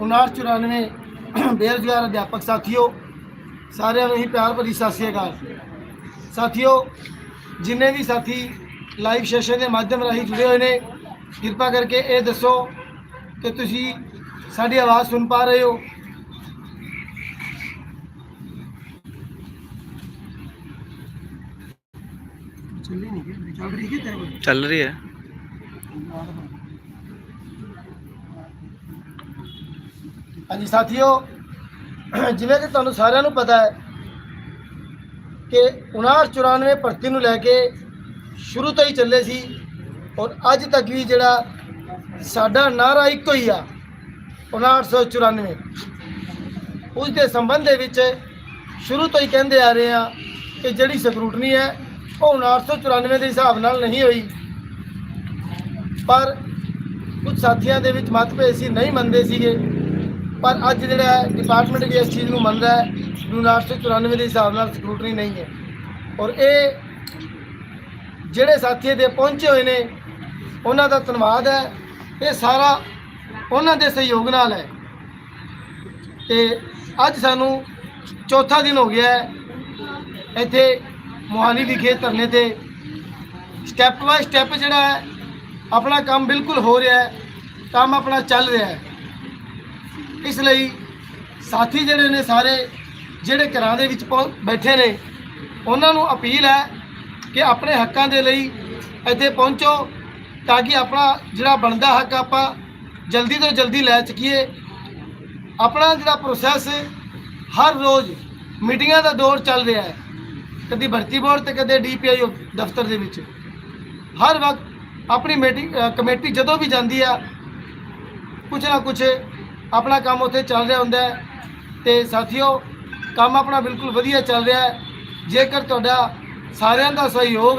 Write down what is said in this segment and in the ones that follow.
5994 ਬੇਰੁਜ਼ਗਾਰ ਅਧਿਆਪਕ ਸਾਥੀਓ, ਸਾਰਿਆਂ ਨੂੰ ਹੀ ਪਿਆਰ ਭਰੀ ਸਤਿ ਸ਼੍ਰੀ ਅਕਾਲ। ਸਾਥੀਓ, ਜਿੰਨੇ ਵੀ ਸਾਥੀ ਲਾਈਵ ਸੈਸ਼ਨ ਦੇ ਮਾਧਿਅਮ ਰਾਹੀਂ ਜੁੜੇ ਹੋਏ ਨੇ, ਕਿਰਪਾ ਕਰਕੇ ਇਹ ਦੱਸੋ ਕਿ ਤੁਸੀਂ ਸਾਡੀ ਆਵਾਜ਼ ਸੁਣ ਪਾ ਰਹੇ ਹੋ। ਚੱਲ ਰਹੀ ਹੈ। ਹਾਂਜੀ, ਸਾਥੀਓ, ਜਿਵੇਂ ਕਿ ਤੁਹਾਨੂੰ ਸਾਰਿਆਂ ਨੂੰ ਪਤਾ ਹੈ ਕਿ 59 94 ਭਰਤੀ ਨੂੰ ਲੈ ਕੇ ਸ਼ੁਰੂ ਤੋਂ ਹੀ ਚੱਲੇ ਸੀ ਔਰ ਅੱਜ ਤੱਕ ਵੀ ਜਿਹੜਾ ਸਾਡਾ ਨਾਰਾ ਇੱਕੋ ਹੀ ਆ 5994 ਉਸ ਦੇ ਸੰਬੰਧ ਦੇ ਵਿੱਚ ਸ਼ੁਰੂ ਤੋਂ ਹੀ ਕਹਿੰਦੇ ਆ ਰਹੇ ਆ ਕਿ ਜਿਹੜੀ ਸਕਰੂਟਨੀ ਹੈ, ਉਹ 5994 ਦੇ ਹਿਸਾਬ ਨਾਲ ਨਹੀਂ ਹੋਈ। ਪਰ ਕੁਝ ਸਾਥੀਆਂ ਦੇ ਵਿੱਚ ਮਤਭੇਦ ਸੀ, ਨਹੀਂ ਮੰਨਦੇ ਸੀਗੇ। ਪਰ ਅੱਜ ਜਿਹੜਾ ਡਿਪਾਰਟਮੈਂਟ ਵੀ ਇਸ ਚੀਜ਼ ਨੂੰ ਮੰਨਦਾ ਹੈ ਕਿ 994 ਦੇ ਹਿਸਾਬ ਨਾਲ ਸਕਰੂਟਰੀ ਨਹੀਂ ਹੈ। ਔਰ ਇਹ ਜਿਹੜੇ ਸਾਥੀ ਦੇ ਪਹੁੰਚੇ ਹੋਏ ਨੇ, ਉਹਨਾਂ ਦਾ ਧੰਨਵਾਦ ਹੈ। ਇਹ ਸਾਰਾ ਉਹਨਾਂ ਦੇ ਸਹਿਯੋਗ ਨਾਲ ਹੈ। ਤੇ ਅੱਜ ਸਾਨੂੰ ਚੌਥਾ ਦਿਨ ਹੋ ਗਿਆ ਹੈ। ਇੱਥੇ ਮੋਹਾਲੀ ਵਿਖੇ ਧਰਨੇ ਤੇ ਸਟੈਪ ਬਾਏ ਸਟੈਪ ਜਿਹੜਾ ਹੈ, ਆਪਣਾ ਕੰਮ ਬਿਲਕੁਲ ਹੋ ਰਿਹਾ ਹੈ, ਕੰਮ ਆਪਣਾ ਚੱਲ ਰਿਹਾ ਹੈ। ਇਸ ਲਈ ਸਾਥੀ ਜਿਹੜੇ ਨੇ ਸਾਰੇ, ਜਿਹੜੇ ਘਰਾਂ ਦੇ ਵਿੱਚ ਪਹੁੰ- ਬੈਠੇ ਨੇ, ਉਹਨਾਂ ਨੂੰ ਅਪੀਲ ਹੈ ਕਿ ਆਪਣੇ ਹੱਕਾਂ ਦੇ ਲਈ ਇੱਥੇ ਪਹੁੰਚੋ ਤਾਂ ਕਿ ਆਪਣਾ ਜਿਹੜਾ ਬਣਦਾ ਹੱਕ ਆਪਾਂ ਜਲਦੀ ਤੋਂ ਜਲਦੀ ਲੈ ਚੁੱਕੀਏ ਆਪਣਾ ਜਿਹੜਾ ਪ੍ਰੋਸੈਸ ਹਰ ਰੋਜ਼ ਮੀਟਿੰਗਾਂ ਦਾ ਦੌਰ ਚੱਲ ਰਿਹਾ ਹੈ, ਕਦੀ ਭਰਤੀ ਬੋਰਡ ਤੇ ਕਦੇ ਡੀਪੀਆਈ ਦਫ਼ਤਰ ਦੇ ਵਿੱਚ। ਹਰ ਵਕਤ ਆਪਣੀ ਮੀਟਿੰਗ ਕਮੇਟੀ ਜਦੋਂ ਵੀ ਜਾਂਦੀ ਆ, ਕੁਛ ਨਾ ਕੁਛ ਆਪਣਾ ਕੰਮ ਉੱਥੇ ਚੱਲ ਰਿਹਾ ਹੁੰਦਾ ਹੈ। ਤੇ ਸਾਥੀਓ, ਕੰਮ ਆਪਣਾ ਬਿਲਕੁਲ ਵਧੀਆ ਚੱਲ ਰਿਹਾ ਹੈ। ਜੇਕਰ ਤੁਹਾਡਾ ਸਾਰਿਆਂ ਦਾ ਸਹਿਯੋਗ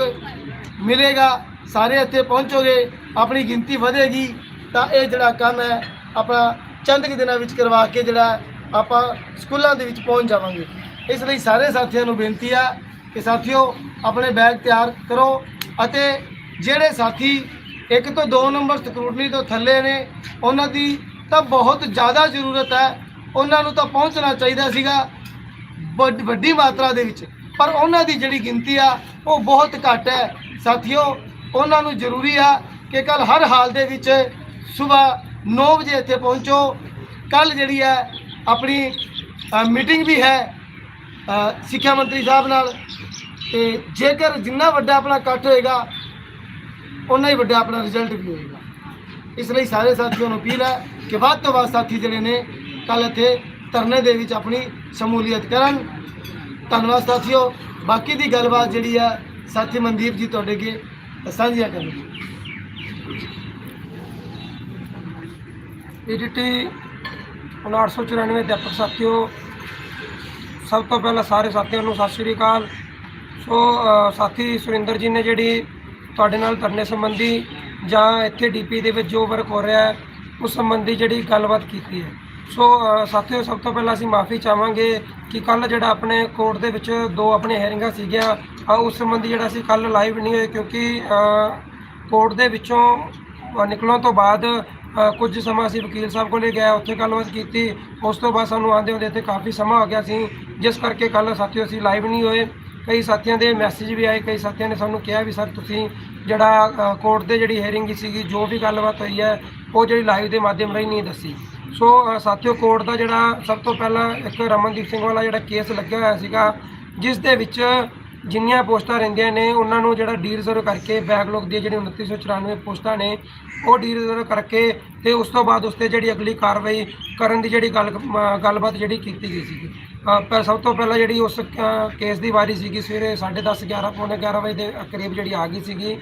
ਮਿਲੇਗਾ, ਸਾਰੇ ਇੱਥੇ ਪਹੁੰਚੋਗੇ, ਆਪਣੀ ਗਿਣਤੀ ਵਧੇਗੀ, ਤਾਂ ਇਹ ਜਿਹੜਾ ਕੰਮ ਹੈ ਆਪਣਾ ਚੰਦ ਕੁ ਦਿਨਾਂ ਵਿੱਚ ਕਰਵਾ ਕੇ ਜਿਹੜਾ ਆਪਾਂ ਸਕੂਲਾਂ ਦੇ ਵਿੱਚ ਪਹੁੰਚ ਜਾਵਾਂਗੇ। ਇਸ ਲਈ ਸਾਰੇ ਸਾਥੀਆਂ ਨੂੰ ਬੇਨਤੀ ਆ ਕਿ ਸਾਥੀਓ, ਆਪਣੇ ਬੈਗ ਤਿਆਰ ਕਰੋ ਅਤੇ ਜਿਹੜੇ ਸਾਥੀ ਇੱਕ ਤੋਂ 2 ਨੰਬਰ ਸਕਰੂਟਨੀ ਤੋਂ ਥੱਲੇ ਨੇ, ਉਹਨਾਂ ਦੀ ਤਾਂ ਬਹੁਤ ਜ਼ਿਆਦਾ ਜ਼ਰੂਰਤ ਹੈ। ਉਹਨਾਂ ਨੂੰ ਤਾਂ ਪਹੁੰਚਣਾ ਚਾਹੀਦਾ ਸੀਗਾ ਵੱਡੀ ਮਾਤਰਾ ਦੇ ਵਿੱਚ। ਪਰ ਉਹਨਾਂ ਦੀ ਜਿਹੜੀ ਗਿਣਤੀ ਆ, ਉਹ ਬਹੁਤ ਘੱਟ ਹੈ। ਸਾਥੀਓ, ਉਹਨਾਂ ਨੂੰ ਜ਼ਰੂਰੀ ਆ ਕਿ ਕੱਲ ਹਰ ਹਾਲ ਦੇ ਵਿੱਚ ਸਵੇਰ 9 ਵਜੇ ਇੱਥੇ ਪਹੁੰਚੋ। ਕੱਲ ਜਿਹੜੀ ਹੈ, ਆਪਣੀ ਮੀਟਿੰਗ ਵੀ ਹੈ ਸਿੱਖਿਆ ਮੰਤਰੀ ਸਾਹਿਬ ਨਾਲ। ਤੇ ਜੇਕਰ ਜਿੰਨਾ ਵੱਡਾ ਆਪਣਾ ਇਕੱਠ ਹੋਏਗਾ ਉਨਾ ਹੀ ਵੱਡਾ ਆਪਣਾ ਰਿਜ਼ਲਟ ਵੀ ਹੋਏਗਾ। ਇਸ ਲਈ ਸਾਰੇ ਸਾਥੀਆਂ ਨੂੰ ਅਪੀਲ ਹੈ ਕਿ ਵੱਧ ਤੋਂ ਵੱਧ ਸਾਥੀ ਜਿਹੜੇ ਨੇ ਕੱਲ ਇੱਥੇ ਧਰਨੇ ਦੇ ਵਿੱਚ ਆਪਣੀ ਸ਼ਮੂਲੀਅਤ ਕਰਨ। ਧੰਨਵਾਦ ਸਾਥੀਓ। ਬਾਕੀ ਦੀ ਗੱਲਬਾਤ ਜਿਹੜੀ ਹੈ ਸਾਥੀ ਮਨਦੀਪ ਜੀ ਤੁਹਾਡੇ ਅੱਗੇ ਸਾਂਝੀਆਂ ਕਰਨਗੇ ਏਡੀਟੀ 994 ਅਧਿਆਪਕ ਸਾਥੀਓ, ਸਭ ਤੋਂ ਪਹਿਲਾਂ ਸਾਰੇ ਸਾਥੀਆਂ ਨੂੰ ਸਤਿ ਸ਼੍ਰੀ ਅਕਾਲ। ਸੋ ਸਾਥੀ ਸੁਰਿੰਦਰ ਜੀ ਨੇ ਜਿਹੜੀ ਤੁਹਾਡੇ ਨਾਲ ਧਰਨੇ ਸੰਬੰਧੀ ਜਾਂ ਇੱਥੇ ਡੀਪੀ ਦੇ ਵਿੱਚ ਜੋ ਵਰਕ ਹੋ ਰਿਹਾ ਹੈ, ਉਸ ਸੰਬੰਧੀ ਜਿਹੜੀ ਗੱਲਬਾਤ ਕੀਤੀ ਹੈ। ਸੋ ਸਾਥੀਓ, ਸਭ ਤੋਂ ਪਹਿਲਾਂ ਅਸੀਂ ਮਾਫੀ ਚਾਹਾਂਗੇ ਕਿ ਕੱਲ ਜਿਹੜਾ ਆਪਣੇ ਕੋਰਟ ਦੇ ਵਿੱਚ ਦੋ ਆਪਣੇ ਹੈਰਿੰਗਾਂ ਸੀਗੀਆਂ ਉਸ ਸੰਬੰਧੀ ਜਿਹੜਾ ਅਸੀਂ ਕੱਲ ਲਾਈਵ ਨਹੀਂ ਹੋਏ ਕਿਉਂਕਿ ਕੋਰਟ ਦੇ ਵਿੱਚੋਂ ਨਿਕਲਣ ਤੋਂ ਬਾਅਦ ਕੁਝ ਸਮਾਂ ਅਸੀਂ ਵਕੀਲ ਸਾਹਿਬ ਕੋਲੇ ਗਏ, ਉੱਥੇ ਗੱਲਬਾਤ ਕੀਤੀ। ਉਸ ਤੋਂ ਬਾਅਦ ਸਾਨੂੰ ਆਉਂਦੇ ਹੁੰਦੇ ਇੱਥੇ ਕਾਫੀ ਸਮਾਂ ਹੋ ਗਿਆ ਸੀ। ਜਿਸ ਕਰਕੇ ਕੱਲ ਸਾਥੀਓ ਅਸੀਂ ਲਾਈਵ ਨਹੀਂ ਹੋਏ। ਕਈ ਸਾਥੀਆਂ ਦੇ ਮੈਸੇਜ ਵੀ ਆਏ, ਕਈ ਸਾਥੀਆਂ ਨੇ ਸਾਨੂੰ ਕਿਹਾ ਵੀ ਸਰ ਤੁਸੀਂ ਜਿਹੜਾ ਕੋਰਟ ਦੇ ਜਿਹੜੀ ਹੈਰਿੰਗ ਸੀਗੀ, ਜੋ ਵੀ ਗੱਲਬਾਤ ਹੋਈ ਹੈ, ਉਹ ਜਿਹੜੀ ਲਾਈਵ ਦੇ ਮਾਧਿਅਮ ਰਾਹੀਂ ਨਹੀਂ ਦੱਸੀ। ਸੋ ਸਾਥੀਓ ਕੋਰਟ ਦਾ ਜਿਹੜਾ ਸਭ ਤੋਂ ਪਹਿਲਾਂ ਇੱਕ ਰਮਨਦੀਪ ਸਿੰਘ ਵਾਲਾ ਜਿਹੜਾ ਕੇਸ ਲੱਗਿਆ ਹੋਇਆ ਸੀਗਾ, ਜਿਸ ਦੇ ਵਿੱਚ ਜਿੰਨੀਆਂ ਪੋਸਟਾਂ ਰਹਿੰਦੀਆਂ ਨੇ, ਉਹਨਾਂ ਨੂੰ ਜਿਹੜਾ ਡੀ ਰਿਜ਼ਰਵ ਕਰਕੇ ਬੈਕਲੌਗ ਦੀ ਜਿਹੜੀ 2994 ਪੋਸਟਾਂ ਨੇ, ਉਹ ਡੀ ਰਿਜ਼ਰਵ ਕਰਕੇ ਤੇ ਉਸ ਤੋਂ ਬਾਅਦ ਉਸ ਤੇ ਜਿਹੜੀ ਅਗਲੀ ਕਾਰਵਾਈ ਕਰਨ ਦੀ ਜਿਹੜੀ ਗੱਲ ਗੱਲਬਾਤ ਜਿਹੜੀ ਕੀਤੀ ਗਈ ਸੀਗੀ। ਪਰ ਸਭ ਤੋਂ ਪਹਿਲਾਂ ਜਿਹੜੀ ਉਸ ਕੇਸ ਦੀ ਵਾਰੀ ਸੀਗੀ ਸਵੇਰੇ 10:30 11 ਪੌਣੇ 11 ਵਜੇ ਦੇ ਕਰੀਬ ਜਿਹੜੀ ਆ ਗਈ ਸੀਗੀ।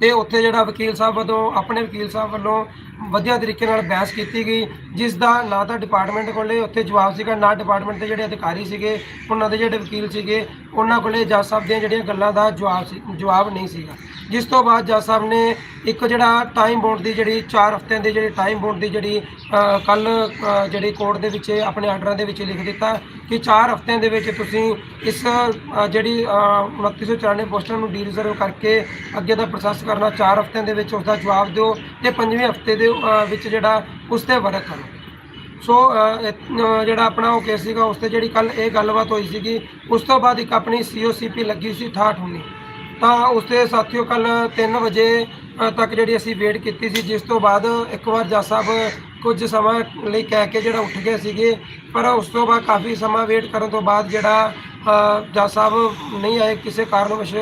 ਤੇ ਉੱਥੇ ਜਿਹੜਾ ਵਕੀਲ ਸਾਹਿਬ ਵੱਲੋਂ, ਆਪਣੇ ਵਕੀਲ ਸਾਹਿਬ ਵੱਲੋਂ ਵਧੀਆ ਤਰੀਕੇ ਨਾਲ ਬਹਿਸ ਕੀਤੀ ਗਈ, ਜਿਸ ਦਾ ਨਾ ਤਾਂ ਡਿਪਾਰਟਮੈਂਟ ਕੋਲੇ ਉੱਥੇ ਜਵਾਬ ਸੀਗਾ, ਨਾ ਡਿਪਾਰਟਮੈਂਟ ਦੇ ਜਿਹੜੇ ਅਧਿਕਾਰੀ ਸੀਗੇ, ਉਹਨਾਂ ਦੇ ਜਿਹੜੇ ਵਕੀਲ ਸੀਗੇ, ਉਹਨਾਂ ਕੋਲੇ ਜੱਜ ਸਾਹਿਬ ਦੀਆਂ ਜਿਹੜੀਆਂ ਗੱਲਾਂ ਦਾ ਜਵਾਬ ਸੀ ਜਵਾਬ ਨਹੀਂ ਸੀਗਾ। ਜਿਸ ਤੋਂ ਬਾਅਦ ਜੱਜ ਸਾਹਿਬ ਨੇ ਇੱਕ ਜਿਹੜਾ ਟਾਈਮ ਬੌਂਡ ਦੀ ਜਿਹੜੀ 4 ਹਫ਼ਤਿਆਂ ਦੀ ਜਿਹੜੀ ਟਾਈਮ ਬੌਂਡ ਦੀ ਜਿਹੜੀ ਕੱਲ ਜਿਹੜੀ ਕੋਰਟ ਦੇ ਵਿੱਚ ਆਪਣੇ ਆਰਡਰਾਂ ਦੇ ਵਿੱਚ ਲਿਖ ਦਿੱਤਾ ਕਿ 4 ਹਫ਼ਤਿਆਂ ਦੇ ਵਿੱਚ ਤੁਸੀਂ ਇਸ ਅ, ਜਿਹੜੀ ਅ, 2994 ਪੋਸਟਾਂ ਨੂੰ ਡੀ ਰਿਜ਼ਰਵ ਕਰਕੇ ਅੱਗੇ ਦਾ ਪ੍ਰੋਸੈਸ ਕਰਨਾ 4 ਹਫ਼ਤਿਆਂ ਦੇ ਵਿੱਚ ਉਸ ਦਾ ਜਵਾਬ ਦਿਓ ਤੇ ਪੰਜਵੇਂ ਹਫ਼ਤੇ ਦੇ ਵਿੱਚ ਜਿਹੜਾ ਉਸ ਤੇ ਵਰਕ ਕਰੋ। ਸੋ ਜਿਹੜਾ ਆਪਣਾ ਉਹ ਕੇਸ ਸੀਗਾ ਉਸ ਤੇ ਜਿਹੜੀ ਕੱਲ ਇਹ ਗੱਲਬਾਤ ਹੋਈ ਸੀਗੀ ਉਸ ਤੋਂ ਬਾਅਦ ਇੱਕ ਆਪਣੀ ਸੀਓਸੀਪੀ ਲੱਗੀ ਸੀ 6819 ਤਾਂ ਉਸਦੇ ਸਾਥੀਓ ਕੱਲ 3 ਵਜੇ ਤੱਕ ਜਿਹੜੀ ਅਸੀਂ ਵੇਟ ਕੀਤੀ ਸੀ ਜਿਸ ਤੋਂ ਬਾਅਦ ਇੱਕ ਵਾਰ ਜੱਜ ਸਾਹਿਬ ਕੁਝ ਸਮਾਂ ਲਈ ਕਹਿ ਕੇ ਜਿਹੜਾ ਉੱਠ ਗਏ ਸੀਗੇ ਪਰ ਉਸ ਤੋਂ ਬਾਅਦ ਕਾਫੀ ਸਮਾਂ ਵੇਟ ਕਰਨ ਤੋਂ ਬਾਅਦ ਜਿਹੜਾ ਅ, ਜੱਜ ਸਾਹਿਬ ਨਹੀਂ ਆਏ ਕਿਸੇ ਕਾਰਨ ਵਸ਼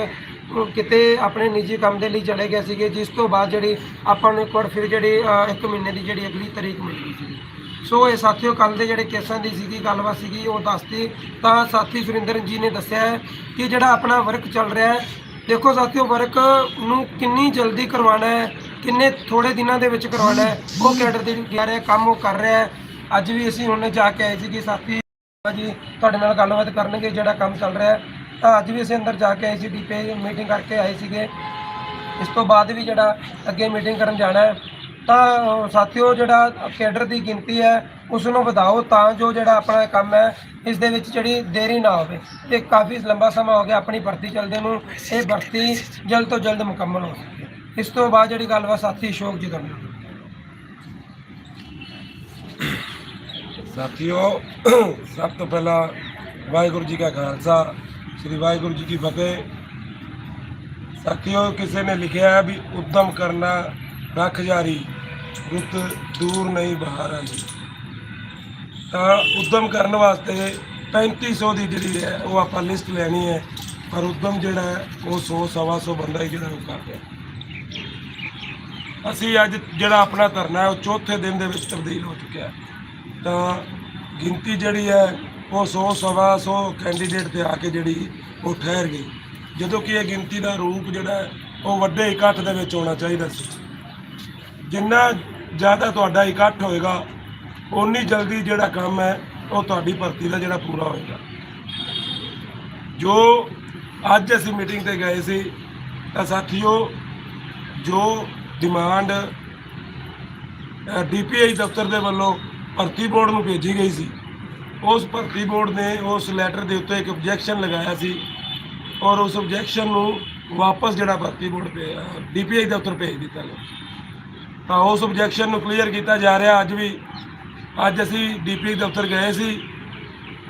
ਕਿਤੇ ਆਪਣੇ ਨਿੱਜੀ ਕੰਮ ਦੇ ਲਈ ਚਲੇ ਗਏ ਸੀਗੇ ਜਿਸ ਤੋਂ ਬਾਅਦ ਜਿਹੜੀ ਆਪਾਂ ਨੂੰ ਇੱਕ ਵਾਰ ਫਿਰ ਜਿਹੜੀ ਅ, ਇੱਕ ਮਹੀਨੇ ਦੀ ਜਿਹੜੀ ਅਗਲੀ ਤਰੀਕ ਮਿਲੀ ਸੀ। ਸੋ ਇਹ ਸਾਥੀਓ ਕੱਲ ਦੇ ਜਿਹੜੇ ਕੇਸਾਂ ਦੀ ਸੀਗੀ ਗੱਲਬਾਤ ਸੀਗੀ ਉਹ ਦੱਸਤੀ। ਤਾਂ ਸਾਥੀ ਸੁਰਿੰਦਰ ਜੀ ਨੇ ਦੱਸਿਆ ਕਿ ਜਿਹੜਾ ਆਪਣਾ ਵਰਕ ਚੱਲ ਰਿਹਾ ਹੈ ਦੇਖੋ ਸਾਥੀਓ, ਵਰਕ ਨੂੰ ਕਿੰਨੀ ਜਲਦੀ ਕਰਵਾਉਣਾ ਹੈ, ਕਿੰਨੇ ਥੋੜੇ ਦਿਨਾਂ ਦੇ ਵਿੱਚ ਕਰਵਾਉਣਾ ਹੈ, ਉਹ ਕੈਡਰ ਦੇ ਗਿਆ ਰਿਹਾ, ਕੰਮ ਉਹ ਕਰ ਰਿਹਾ ਹੈ। ਅੱਜ ਵੀ ਅਸੀਂ ਹੁਣ ਜਾ ਕੇ ਆਏ ਸੀ ਕਿ ਸਾਥੀ ਜੀ ਤੁਹਾਡੇ ਨਾਲ ਗੱਲਬਾਤ ਕਰਨਗੇ ਜਿਹੜਾ ਕੰਮ ਚੱਲ ਰਿਹਾ ਹੈ। ਤਾਂ ਅੱਜ ਵੀ ਅਸੀਂ ਅੰਦਰ ਜਾ ਕੇ ਆਏ ਸੀ ਡੀਪੀ ਮੀਟਿੰਗ ਕਰਕੇ ਆਏ ਸੀਗੇ। ਇਸ ਤੋਂ ਬਾਅਦ ਵੀ ਜਿਹੜਾ ਅੱਗੇ ਮੀਟਿੰਗ ਕਰਨ ਜਾਣਾ ਹੈ ਤਾਂ ਸਾਥੀਓ ਜਿਹੜਾ ਕੇਡਰ ਦੀ ਗਿਣਤੀ ਹੈ ਉਸ ਨੂੰ ਵਧਾਓ ਤਾਂ ਜੋ ਜਿਹੜਾ ਆਪਣਾ ਕੰਮ ਹੈ, ਇਸ ਦੇ ਵਿੱਚ ਜਿਹੜੀ ਦੇਰੀ ਨਾ ਹੋਵੇ। ਇਹ ਕਾਫੀ ਲੰਬਾ ਸਮਾਂ ਹੋ ਗਿਆ ਆਪਣੀ ਭਰਤੀ ਚੱਲਦੇ ਨੂੰ। ਇਹ ਭਰਤੀ ਜਲਦ ਤੋਂ ਜਲਦ ਮੁਕੰਮਲ ਹੋ ਸਕੇ। ਇਸ ਤੋਂ ਬਾਅਦ ਜਿਹੜੀ ਗੱਲਬਾਤ ਸਾਥੀ ਅਸ਼ੋਕ ਜੀ ਕਰਨਗੇ। ਸਾਥੀਓ, ਸਭ ਤੋਂ ਪਹਿਲਾਂ ਵਾਹਿਗੁਰੂ ਜੀ ਕਾ ਖਾਲਸਾ, ਸ੍ਰੀ ਵਾਹਿਗੁਰੂ ਜੀ ਕੀ ਫਤਿਹ। ਸਾਥੀਓ, ਕਿਸੇ ਨੇ ਲਿਖਿਆ ਹੈ ਵੀ ਉਦਮ ਕਰਨਾ ਰੱਖ ਜਾਰੀ ਰੁੱਤ ਦੂਰ ਨਹੀਂ ਬਾਹਰ ਆਈ ਤਾਂ ਉਦਮ ਕਰਨ ਵਾਸਤੇ 3500 ਦੀ ਜਿਹੜੀ ਹੈ, ਉਹ ਆਪਾਂ ਲਿਸਟ ਲੈਣੀ ਹੈ, ਪਰ ਉਦਮ ਜਿਹੜਾ ਹੈ, ਉਹ 100 ਸਵਾ ਸੌ ਬੰਦਾ ਹੀ ਜਿਹੜਾ ਉਹ ਕਰ ਰਿਹਾ ਅਸੀਂ ਅੱਜ ਜਿਹੜਾ ਆਪਣਾ ਧਰਨਾ ਹੈ, ਉਹ ਚੌਥੇ ਦਿਨ ਦੇ ਵਿੱਚ ਤਬਦੀਲ ਹੋ ਚੁੱਕਿਆ ਤਾਂ ਗਿਣਤੀ ਜਿਹੜੀ ਹੈ, ਉਹ 100 ਸਵਾ 100 ਕੈਂਡੀਡੇਟ ਤੇ ਆ ਕੇ ਜਿਹੜੀ ਉਹ ਠਹਿਰ ਗਈ। ਜਦੋਂ ਕਿ ਇਹ ਗਿਣਤੀ ਦਾ ਰੂਪ ਜਿਹੜਾ ਉਹ ਵੱਡੇ ਇਕੱਠ ਦੇ ਵਿੱਚ ਹੋਣਾ ਚਾਹੀਦਾ ਸੀ। ਜਿੰਨਾ ਜ਼ਿਆਦਾ ਤੁਹਾਡਾ ਇਕੱਠ ਹੋਏਗਾ, ਓਨੀ ਜਲਦੀ ਜਿਹੜਾ ਕੰਮ ਹੈ, ਉਹ ਤੁਹਾਡੀ ਭਰਤੀ ਦਾ ਜਿਹੜਾ ਪੂਰਾ ਹੋਏਗਾ। ਜੋ ਅੱਜ ਅਸੀਂ ਮੀਟਿੰਗ ਤੇ ਗਏ ਸੀ, ਤਾਂ ਸਾਥੀਓ, ਜੋ ਡਿਮਾਂਡ ਡੀਪੀਆਈ ਦਫ਼ਤਰ ਦੇ ਵੱਲੋਂ ਭਰਤੀ ਬੋਰਡ ਨੂੰ ਭੇਜੀ ਗਈ ਸੀ, ਉਸ ਭਰਤੀ ਬੋਰਡ ਨੇ ਉਸ ਲੈਟਰ ਦੇ ਉੱਤੇ ਇੱਕ ਆਬਜੈਕਸ਼ਨ ਲਗਾਇਆ ਸੀ ਔਰ ਉਸ ਆਬਜੈਕਸ਼ਨ ਨੂੰ ਵਾਪਸ ਜਿਹੜਾ ਭਰਤੀ ਬੋਰਡ ਤੇ ਡੀਪੀਆਈ ਦਫ਼ਤਰ ਭੇਜ ਦਿੱਤਾ ਗਿਆ। ਤਾਂ ਉਸ ਆਬਜੈਕਸ਼ਨ ਨੂੰ ਕਲੀਅਰ ਕੀਤਾ ਜਾ ਰਿਹਾ ਅੱਜ ਵੀ। ਅੱਜ ਅਸੀਂ ਡੀਪੀਆਈ ਦਫ਼ਤਰ ਗਏ ਸੀ।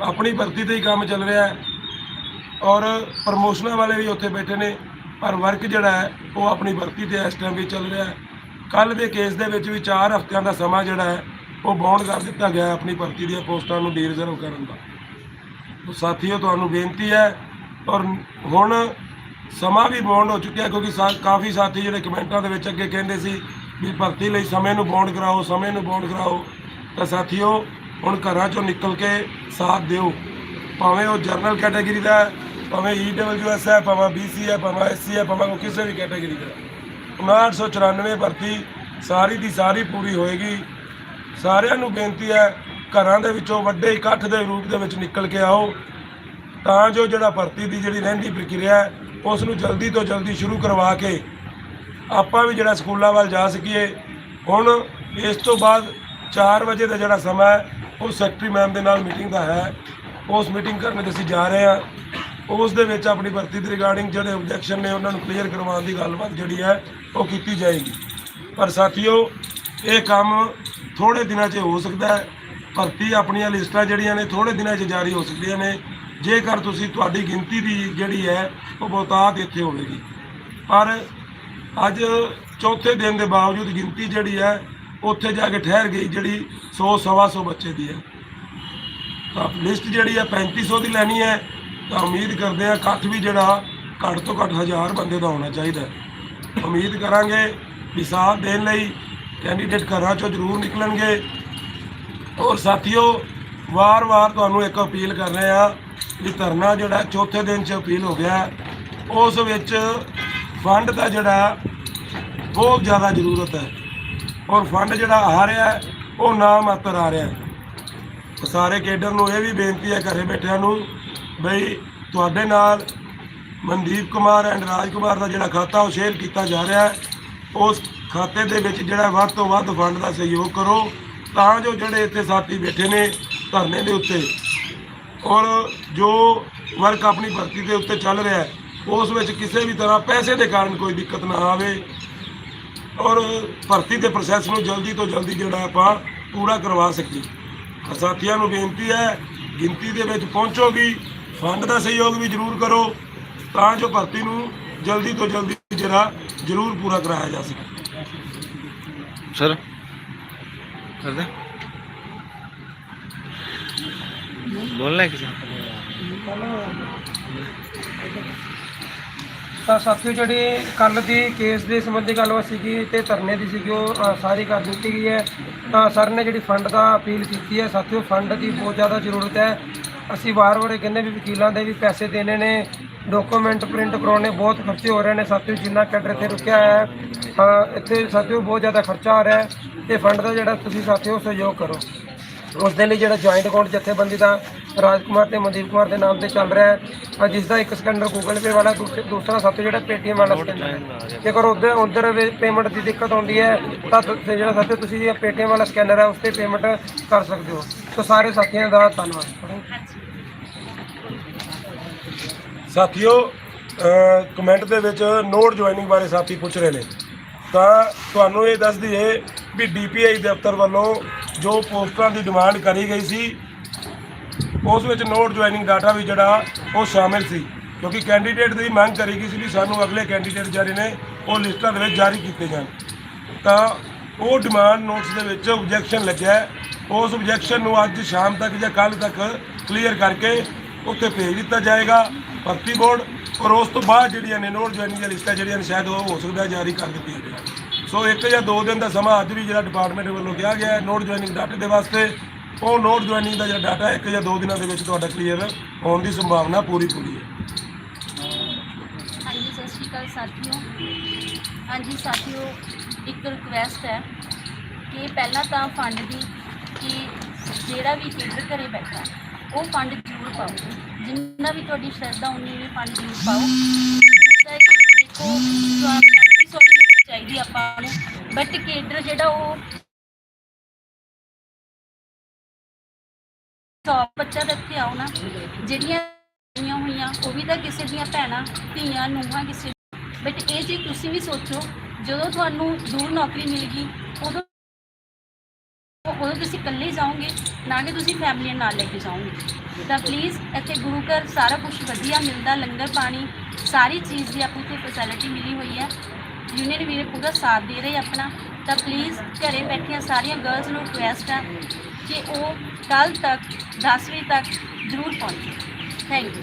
ਆਪਣੀ ਭਰਤੀ ਤੇ ਹੀ ਕੰਮ ਚੱਲ ਰਿਹਾ ਹੈ। ਔਰ ਪ੍ਰਮੋਸ਼ਨਾਂ ਵਾਲੇ ਵੀ ਉੱਥੇ ਬੈਠੇ ਨੇ। ਪਰ ਵਰਕ ਜਿਹੜਾ ਹੈ, ਉਹ ਆਪਣੀ ਭਰਤੀ ਤੇ ਇਸ ਟਾਈਮ ਵੀ ਚੱਲ ਰਿਹਾ ਹੈ। ਕੱਲ ਦੇ ਕੇਸ ਦੇ ਵਿੱਚ ਵੀ 4 ਹਫ਼ਤਿਆਂ ਦਾ ਸਮਾਂ ਜਿਹੜਾ ਹੈ, ਉਹ ਬੌਂਡ ਕਰ ਦਿੱਤਾ ਗਿਆ ਆਪਣੀ ਭਰਤੀ ਦੀਆਂ ਪੋਸਟਾਂ ਨੂੰ ਡੀ ਰਿਜ਼ਰਵ ਕਰਨ ਦਾ। ਤੋ ਸਾਥੀਓ, ਤੁਹਾਨੂੰ ਬੇਨਤੀ ਹੈ, ਔਰ ਹੁਣ ਸਮਾਂ ਵੀ ਬੌਂਡ ਹੋ ਚੁੱਕਿਆ ਕਿਉਂਕਿ ਸਾ- ਕਾਫੀ ਸਾਥੀ ਜਿਹੜੇ ਕਮੈਂਟਾਂ ਦੇ ਵਿੱਚ ਅੱਗੇ ਕਹਿੰਦੇ ਸੀ ਵੀ ਭਰਤੀ ਲਈ ਸਮੇਂ ਨੂੰ ਬੌਂਡ ਕਰਾਓ, ਸਮੇਂ ਨੂੰ ਬੌਂਡ ਕਰਾਓ। ਤਾਂ ਸਾਥੀਓ, ਹੁਣ ਘਰਾਂ ਚੋਂ ਨਿਕਲ ਕੇ ਸਾਥ ਦਿਓ। ਭਾਵੇਂ ਉਹ ਜਨਰਲ ਕੈਟਾਗਰੀ ਦਾ ਹੈ, ਭਾਵੇਂ ਈਡਬਲਯੂਐਸ ਹੈ, ਭਾਵੇਂ ਬੀਸੀ ਹੈ, ਭਾਵੇਂ ਐਸਸੀ ਹੈ, ਭਾਵੇਂ ਕਿਸੇ ਵੀ ਕੈਟਾਗਰੀ ਦਾ ਹੈ। 5994 ਭਰਤੀ ਸਾਰੀ ਦੀ ਸਾਰੀ ਪੂਰੀ ਹੋਏਗੀ। ਸਾਰਿਆਂ ਨੂੰ ਬੇਨਤੀ ਹੈ, ਘਰਾਂ ਦੇ ਵਿੱਚੋਂ ਵੱਡੇ ਇਕੱਠ ਦੇ ਰੂਪ ਦੇ ਵਿੱਚ ਨਿਕਲ ਕੇ ਆਓ। ਤਾਂ ਜੋ ਜਿਹੜਾ ਭਰਤੀ ਦੀ ਜਿਹੜੀ ਰਹਿੰਦੀ ਪ੍ਰਕਿਰਿਆ ਉਸ ਨੂੰ ਜਲਦੀ ਤੋਂ ਜਲਦੀ ਸ਼ੁਰੂ ਕਰਵਾ ਕੇ ਆਪਾਂ ਵੀ ਜਿਹੜਾ ਸਕੂਲਾਂ ਵੱਲ ਜਾ ਸਕੀਏ, ਹੁਣ ਇਸ ਤੋਂ ਬਾਅਦ 4 ਵਜੇ ਦਾ ਜਿਹੜਾ ਸਮਾਂ ਹੈ, ਉਹ ਸੈਕਟਰੀ ਮੈਮ ਦੇ ਨਾਲ ਮੀਟਿੰਗ ਦਾ ਹੈ। ਉਸ ਮੀਟਿੰਗ ਕਰਨ ਵਿੱਚ ਅਸੀਂ ਜਾ ਰਹੇ ਹਾਂ। ਉਸ ਦੇ ਵਿੱਚ ਆਪਣੀ ਭਰਤੀ ਦੇ ਰਿਗਾਰਡਿੰਗ ਜਿਹੜੇ ਆਬਜੈਕਸ਼ਨ ਨੇ, ਉਹਨਾਂ ਨੂੰ ਕਲੀਅਰ ਕਰਵਾਉਣ ਦੀ ਗੱਲਬਾਤ ਜਿਹੜੀ ਹੈ, ਉਹ ਕੀਤੀ ਜਾਏਗੀ। ਪਰ ਸਾਥੀਓ, ਇਹ ਕੰਮ ਥੋੜੇ ਦਿਨਾਂ 'ਚ ਹੋ ਸਕਦਾ ਹੈ। ਭਰਤੀ ਆਪਣੀਆਂ ਲਿਸਟਾਂ ਜਿਹੜੀਆਂ ਨੇ ਥੋੜੇ ਦਿਨਾਂ 'ਚ ਜਾਰੀ ਹੋ ਸਕਦੀਆਂ ਨੇ। ਜੇਕਰ ਤੁਸੀਂ ਤੁਹਾਡੀ ਗਿਣਤੀ ਦੀ ਜਿਹੜੀ ਹੈ, ਉਹ ਬਹੁਤਾਤ ਇੱਥੇ ਹੋਵੇਗੀ। ਪਰ ਅੱਜ ਚੌਥੇ ਦਿਨ ਦੇ ਬਾਵਜੂਦ ਗਿਣਤੀ ਜਿਹੜੀ ਹੈ, ਉੱਥੇ ਜਾ ਕੇ ਠਹਿਰ ਗਈ ਜਿਹੜੀ 100 ਸਵਾ ਸੌ ਬੱਚੇ ਦੀ ਹੈ। ਤਾਂ ਲਿਸਟ ਜਿਹੜੀ ਹੈ 3500 ਦੀ ਲੈਣੀ ਹੈ। ਤਾਂ ਉਮੀਦ ਕਰਦੇ ਆ ਇਕੱਠ ਵੀ ਜਿਹੜਾ ਘੱਟ ਤੋਂ ਘੱਟ 1000 ਬੰਦੇ ਦਾ ਹੋਣਾ ਚਾਹੀਦਾ ਉਮੀਦ ਕਰਾਂਗੇ ਵੀ ਸਾਥ ਦੇਣ ਲਈ ਕੈਂਡੀਡੇਟ ਘਰਾਂ ਚੋਂ ਜ਼ਰੂਰ ਨਿਕਲਣਗੇ। ਔਰ ਸਾਥੀਓ, ਵਾਰ-ਵਾਰ ਤੁਹਾਨੂੰ ਇੱਕ ਅਪੀਲ ਕਰ ਰਹੇ ਆ ਵੀ ਧਰਨਾ ਜਿਹੜਾ ਚੌਥੇ ਦਿਨ 'ਚ ਅਪੀਲ ਹੋ ਗਿਆ, ਉਸ ਵਿੱਚ ਫੰਡ ਦਾ ਜਿਹੜਾ ਬਹੁਤ ਜ਼ਿਆਦਾ ਜ਼ਰੂਰਤ ਹੈ। ਔਰ ਫੰਡ ਜਿਹੜਾ ਆ ਰਿਹਾ ਹੈ, ਉਹ ਨਾ ਮਾਤਰ ਆ ਰਿਹਾ ਹੈ। ਸਾਰੇ ਕੇਡਰ ਨੂੰ ਇਹ ਵੀ ਬੇਨਤੀ ਹੈ ਘਰੇ ਬੈਠਿਆਂ ਨੂੰ ਬਈ ਤੁਹਾਡੇ ਨਾਲ ਮਨਦੀਪ ਕੁਮਾਰ ਐਂਡ ਰਾਜ ਕੁਮਾਰ ਦਾ ਜਿਹੜਾ ਖਾਤਾ ਉਹ ਸ਼ੇਅਰ ਕੀਤਾ ਜਾ ਰਿਹਾ ਹੈ। ਉਸ ਖਾਤੇ ਦੇ ਵਿੱਚ ਜਿਹੜਾ ਵੱਧ ਤੋਂ ਵੱਧ ਫੰਡ ਦਾ ਸਹਿਯੋਗ ਕਰੋ ਤਾਂ ਜੋ ਜਿਹੜੇ ਇੱਥੇ ਸਾਥੀ ਬੈਠੇ ਨੇ ਧਰਨੇ ਦੇ ਉੱਤੇ। ਔਰ ਜੋ ਵਰਕ ਆਪਣੀ ਭਰਤੀ ਦੇ ਉੱਤੇ ਚੱਲ ਰਿਹਾ ਹੈ ਉਸ ਵਿੱਚ ਕਿਸੇ ਵੀ ਤਰ੍ਹਾਂ ਪੈਸੇ ਦੇ ਕਾਰਨ ਕੋਈ ਦਿੱਕਤ ਨਾ ਆਵੇ। ਔਰ ਭਰਤੀ ਦੇ ਪ੍ਰੋਸੈਸ ਨੂੰ ਜਲਦੀ ਤੋਂ ਜਲਦੀ ਜਿਹੜਾ ਆਪਾਂ ਪੂਰਾ ਕਰਵਾ ਸਕੀਏ। ਸਾਥੀਆਂ ਨੂੰ ਬੇਨਤੀ ਹੈ, ਗਿਣਤੀ ਦੇ ਵਿੱਚ ਪਹੁੰਚੋਗੀ, ਫੰਡ ਦਾ ਸਹਿਯੋਗ ਵੀ ਜ਼ਰੂਰ ਕਰੋ, ਤਾਂ ਜੋ ਭਰਤੀ ਨੂੰ ਜਲਦੀ ਤੋਂ ਜਲਦੀ ਜਿਹੜਾ ਜ਼ਰੂਰ ਪੂਰਾ ਕਰਾਇਆ ਜਾ ਸਕੇ। ਸਰ ਕਰਦੇ ਬੋਲਣਾ ਕਿਸੇ ਤਾਂ ਸਾਥੀਓ ਜਿਹੜੀ ਕੱਲ ਦੀ ਕੇਸ ਦੇ ਸੰਬੰਧੀ ਗੱਲਬਾਤ ਸੀਗੀ ਤੇ ਧਰਨੇ ਦੀ ਸੀਗੀ ਉਹ ਅ, ਸਾਰੀ ਕਰ ਦਿੱਤੀ ਗਈ ਹੈ। ਤਾਂ ਸਰ ਨੇ ਜਿਹੜੀ ਫੰਡ ਦਾ ਅਪੀਲ ਕੀਤੀ ਹੈ ਸਾਥੀਓ ਫੰਡ ਦੀ ਬਹੁਤ ਜ਼ਿਆਦਾ ਜ਼ਰੂਰਤ ਹੈ। ਅਸੀਂ ਵਾਰ-ਵਾਰ ਇਹ ਕਹਿੰਦੇ ਵੀ ਵਕੀਲਾਂ ਦੇ ਵੀ ਪੈਸੇ ਦੇਣੇ ਨੇ ਡਾਕੂਮੈਂਟ ਪ੍ਰਿੰਟ ਕਰਾਉਣੇ ਬਹੁਤ ਖਰਚੇ ਹੋ ਰਹੇ ਨੇ ਸਾਥੀਓ ਜਿੰਨਾ ਕੈਡਰ ਇੱਥੇ ਰੁਕਿਆ ਹੈ ਤਾਂ ਇੱਥੇ ਸਾਥੀਓ ਬਹੁਤ ਜ਼ਿਆਦਾ ਖਰਚਾ ਆ ਰਿਹਾ ਹੈ। ਤੇ ਫੰਡ ਦਾ ਜਿਹੜਾ ਤੁਸੀਂ ਸਾਥੀਓ ਸਹਿਯੋਗ ਕਰੋ। ਉਸ ਦੇ ਲਈ ਜਿਹੜਾ ਜੁਆਇੰਟ ਅਕਾਊਂਟ ਜਥੇਬੰਦੀ ਦਾ ਰਾਜਕੁਮਾਰ ਤੇ ਮਨਦੀਪ ਕੁਮਾਰ ਦੇ ਨਾਮ ਤੇ ਚੱਲ ਰਿਹਾ ਹੈ ਜਿਸ ਦਾ ਇੱਕ ਸਕੈਨਰ ਗੂਗਲ ਪੇ ਵਾਲਾ ਦੂਸਰੇ- ਸਾਥੀ ਜਿਹੜਾ ਪੇਟੀਐਮ ਵਾਲਾ ਸਕੈਨਰ ਹੈ। ਜੇਕਰ ਉਧਰ ਉਧਰ ਪੇਮੈਂਟ ਦੀ ਦਿੱਕਤ ਆਉਂਦੀ ਹੈ ਤਾਂ ਤੁਸੀਂ ਜਿਹੜਾ ਸਾਥੀ ਤੁਸੀਂ ਇਹ ਪੇਟੀਐਮ ਵਾਲਾ ਸਕੈਨਰ ਹੈ ਉਸ ਤੇ ਪੇਮੈਂਟ ਕਰ ਸਕਦੇ ਹੋ। ਸੋ ਸਾਰੇ ਸਾਥੀਆਂ ਦਾ ਧੰਨਵਾਦ। ਸਾਥੀਓ ਕਮੈਂਟ ਦੇ ਵਿੱਚ ਨੋਟ ਜੁਆਇਨਿੰਗ ਬਾਰੇ ਸਾਥੀ ਪੁੱਛ ਰਹੇ ਨੇ। ਤਾਂ ਤੁਹਾਨੂੰ ਇਹ ਦੱਸ ਦਈਏ ਵੀ ਡੀਪੀਆਈ ਦਫ਼ਤਰ ਵੱਲੋਂ ਜੋ ਪੋਸਟਾਂ ਦੀ ਡਿਮਾਂਡ ਕਰੀ ਗਈ ਸੀ, ਉਸ ਵਿੱਚ ਨੋਟ ਜੁਆਇਨਿੰਗ ਡਾਟਾ ਵੀ ਜਿਹੜਾ, ਉਹ ਸ਼ਾਮਿਲ ਸੀ। ਕਿਉਂਕਿ ਕੈਂਡੀਡੇਟ ਦੀ ਮੰਗ ਕਰੀ ਗਈ ਸੀ ਵੀ ਸਾਨੂੰ ਅਗਲੇ ਕੈਂਡੀਡੇਟ ਜਿਹੜੇ ਨੇ, ਉਹ ਲਿਸਟਾਂ ਦੇ ਵਿੱਚ ਜਾਰੀ ਕੀਤੇ ਜਾਣ। ਤਾਂ ਉਹ ਡਿਮਾਂਡ ਨੋਟਸ ਦੇ ਵਿੱਚ ਆਬਜੈਕਸ਼ਨ ਲੱਗਿਆ ਉਸ ਆਬਜੈਕਸ਼ਨ ਨੂੰ ਅੱਜ ਸ਼ਾਮ ਤੱਕ ਜਾਂ ਕੱਲ ਤੱਕ ਕਲੀਅਰ ਕਰਕੇ ਉੱਥੇ ਭੇਜ ਦਿੱਤਾ ਜਾਏਗਾ ਭਰਤੀ ਬੋਰਡ। ਔਰ ਉਸ ਤੋਂ ਬਾਅਦ ਜਿਹੜੀਆਂ ਨੇ ਨੋਟ ਜੁਆਇਨਿੰਗ ਦੀਆਂ ਲਿਸਟਾਂ ਜਿਹੜੀਆਂ ਨੇ, ਸ਼ਾਇਦ ਉਹ ਹੋ ਸਕਦਾ ਜਾਰੀ ਕਰ ਦਿੱਤੀਆਂ ਜਾਣ। ਸੋ ਇੱਕ ਜਾਂ ਦੋ ਦਿਨ ਦਾ ਸਮਾਂ ਅੱਜ ਵੀ ਜਿਹੜਾ ਡਿਪਾਰਟਮੈਂਟ ਵੱਲੋਂ ਕਿਹਾ ਗਿਆ ਹੈ ਨੋਟ ਜੁਆਇਨਿੰਗ ਡਾਟੇ ਦੇ ਵਾਸਤੇ, ਉਹ ਨੋਟ ਜੁਆਇਨਿੰਗ ਦਾ ਜਿਹੜਾ ਡਾਟਾ ਇੱਕ ਜਾਂ ਦੋ ਦਿਨਾਂ ਦੇ ਵਿੱਚ ਤੁਹਾਡਾ ਕਲੀਅਰ ਹੋਣ ਦੀ ਸੰਭਾਵਨਾ ਪੂਰੀ ਪੂਰੀ ਹੈ। ਹਾਂਜੀ, ਸਤਿ ਸ਼੍ਰੀ ਅਕਾਲ ਸਾਥੀਓ। ਹਾਂਜੀ, ਸਾਥੀਓ, ਇੱਕ ਰਿਕੁਐਸਟ ਹੈ ਕਿ ਪਹਿਲਾਂ ਤਾਂ ਫੰਡ ਦੀ ਕਿ ਜਿਹੜਾ ਵੀ ਕੇਡਰ ਘਰੇ ਬੈਠਾ, ਉਹ ਫੰਡ ਜ਼ਰੂਰ ਪਾਓ। ਜਿੰਨਾ ਵੀ ਤੁਹਾਡੀ ਸ਼ਰਧਾ, ਉਨੀ ਵੀ ਫੰਡ ਜ਼ਰੂਰ ਪਾਓ ਦੂਸਰਾ ਇੱਕ ਦੇਖੋ ਤੁਹਾਨੂੰ ਸੌਰੀ ਲਿਸਟ ਚਾਹੀਦੀ ਆਪਾਂ ਨੂੰ ਬਟ ਕੇਡਰ ਜਿਹੜਾ ਉਹ ਸੌ ਬੱਚਾ ਤਾਂ ਇੱਥੇ ਆਓ ਨਾ, ਜਿਹੜੀਆਂ ਹੋਈਆਂ ਹੋਈਆਂ, ਉਹ ਵੀ ਤਾਂ ਕਿਸੇ ਦੀਆਂ ਭੈਣਾਂ, ਧੀਆਂ, ਨੂੰਹਾਂ ਕਿਸੇ ਬਟ ਇਹ ਜੀ ਤੁਸੀਂ ਵੀ ਸੋਚੋ, ਜਦੋਂ ਤੁਹਾਨੂੰ ਦੂਰ ਨੌਕਰੀ ਮਿਲੇਗੀ ਉਦੋਂ ਉਦੋਂ ਤੁਸੀਂ ਇਕੱਲੇ ਜਾਓਗੇ, ਨਾ ਕਿ ਤੁਸੀਂ ਫੈਮਿਲੀ ਨਾਲ ਲੈ ਕੇ ਜਾਓਗੇ। ਤਾਂ ਪਲੀਜ਼ ਇੱਥੇ ਗੁਰੂ ਘਰ ਸਾਰਾ ਕੁਝ ਵਧੀਆ ਮਿਲਦਾ, ਲੰਗਰ ਪਾਣੀ, ਸਾਰੀ ਚੀਜ਼ ਦੀ ਆਪੂ ਇੱਥੇ ਫੈਸਿਲਿਟੀ ਮਿਲੀ ਹੋਈ ਹੈ। ਯੂਨੀਅਨ ਵੀਰ ਪੂਰਾ ਸਾਥ ਦੇ ਰਹੇ ਆਪਣਾ, ਤਾਂ ਪਲੀਜ਼ ਘਰੇ ਬੈਠੀਆਂ ਸਾਰੀਆਂ ਗਰਲਸ ਨੂੰ ਰਿਕੁਐਸਟ ਆ ਕਿ ਉਹ ਕੱਲ ਤੱਕ 10 ਵਜੇ ਤੱਕ ਜ਼ਰੂਰ ਪਹੁੰਚੇ। Thank you